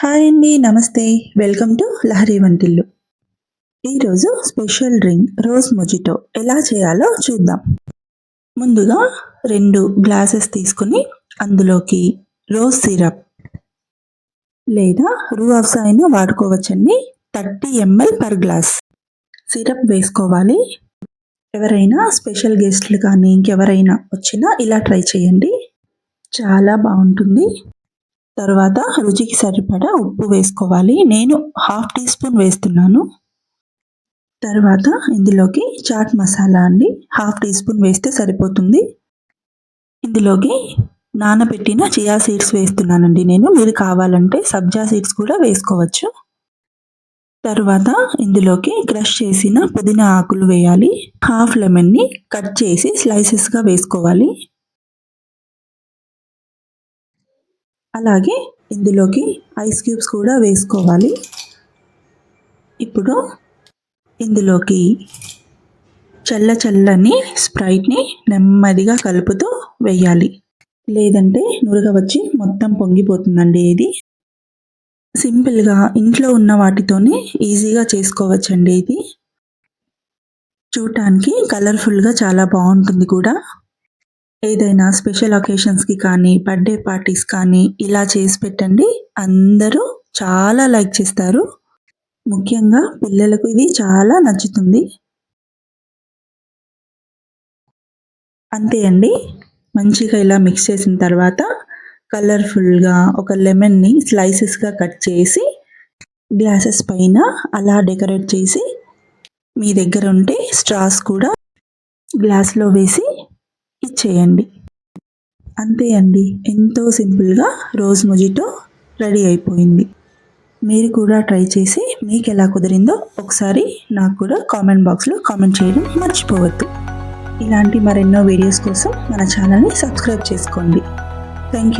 Hi అండి నమస్తే. Welcome to Lahari వంటిల్లు. ఈరోజు స్పెషల్ డ్రింక్ రోజ్ మొజిటో ఎలా చేయాలో చూద్దాం. ముందుగా రెండు గ్లాసెస్ తీసుకుని అందులోకి రోజ్ సిరప్ లేదా రూ అయినా వాడుకోవచ్చండి. Thirty ml per glass syrup వేసుకోవాలి. ఎవరైనా స్పెషల్ గెస్ట్లు కానీ ఇంకెవరైనా వచ్చినా ఇలా ట్రై చేయండి. చాలా బాగుంటుంది. తర్వాత రుచికి సరిపడా ఉప్పు వేసుకోవాలి. నేను హాఫ్ టీ స్పూన్ వేస్తున్నాను. తర్వాత ఇందులోకి చాట్ మసాలా అండి హాఫ్ టీ స్పూన్ వేస్తే సరిపోతుంది. ఇందులోకి నానబెట్టిన చియా సీడ్స్ వేస్తున్నానండి నేను. మీరు కావాలంటే సబ్జా సీడ్స్ కూడా వేసుకోవచ్చు. తర్వాత ఇందులోకి క్రష్ చేసిన పుదీనా ఆకులు వేయాలి. హాఫ్ లెమన్ని కట్ చేసి స్లైసెస్గా వేసుకోవాలి. అలాగే ఇందులోకి ఐస్ క్యూబ్స్ కూడా వేసుకోవాలి. ఇప్పుడు ఇందులోకి చల్ల చల్లని స్ప్రైట్ని నెమ్మదిగా కలుపుతూ వేయాలి. లేదంటే నురగ వచ్చి మొత్తం పొంగిపోతుందండి ఇది. సింపుల్గా ఇంట్లో ఉన్న వాటితోనే ఈజీగా చేసుకోవచ్చండి ఇది. చూడటానికి కలర్ఫుల్గా చాలా బాగుంటుంది కూడా. ఏదైనా స్పెషల్ ఒకేషన్స్కి కానీ బర్త్డే పార్టీస్ కానీ ఇలా చేసి పెట్టండి. అందరూ చాలా లైక్ చేస్తారు. ముఖ్యంగా పిల్లలకు ఇది చాలా నచ్చుతుంది. అంతే అండి. మంచిగా ఇలా మిక్స్ చేసిన తర్వాత కలర్ఫుల్గా ఒక లెమన్ని స్లైసెస్గా కట్ చేసి గ్లాసెస్ పైన అలా డెకరేట్ చేసి మీ దగ్గర ఉంటే స్ట్రాస్ కూడా గ్లాస్లో వేసి చేయండి. అంతే అండి. ఎంతో సింపుల్గా రోజ్ మొజిటో రెడీ అయిపోయింది. మీరు కూడా ట్రై చేసి మీకు ఎలా కుదిరిందో ఒకసారి నాకు కూడా కామెంట్ బాక్స్లో కామెంట్ చేయడం మర్చిపోవద్దు. ఇలాంటి మరెన్నో వీడియోస్ కోసం మన ఛానల్ని సబ్స్క్రైబ్ చేసుకోండి. Thank you.